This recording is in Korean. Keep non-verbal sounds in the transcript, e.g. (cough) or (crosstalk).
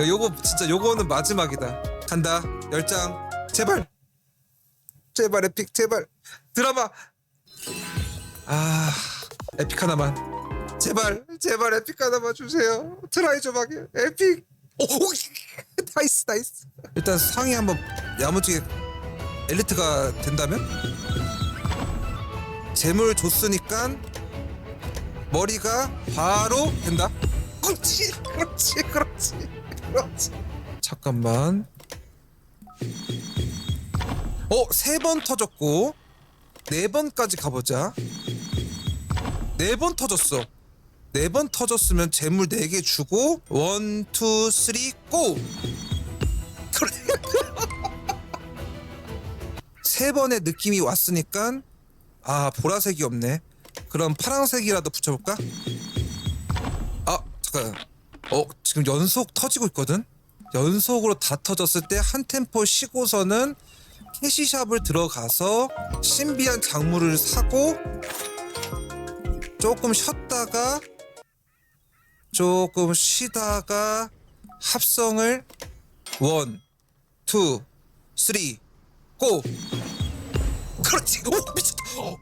야, 요거 진짜 요거는 마지막이다. 간다. 열장. 제발. 제발 에픽 제발. 드라마. 아 에픽 하나만. 제발 제발 에픽 하나만 주세요. 트라이 좀 하게. 에픽. 오 (laughs) 나이스 나이스. 일단 상위 한번 야무지게 엘리트가 된다면 재물 줬으니까 머리가 바로 된다. 그렇지, 그렇지, 그렇지. 잠깐만. 어, 세 번 터졌고 네 번까지 가보자. 네 번 터졌어. 네 번 터졌으면 재물 네 개 주고 원, 투, 쓰리, 고. 그래. (laughs) 세 번의 느낌이 왔으니까 아 보라색이 없네. 그럼 파란색이라도 붙여볼까? 아 잠깐. 어 지금 연속 터지고 있거든. 연속으로 다 터졌을 때 한 템포 쉬고서는 캐시샵을 들어가서 신비한 작물을 사고 조금 쉬었다가 조금 쉬다가 합성을 원, 투, 쓰리, 고. 그렇지. 오 미쳤다. 어,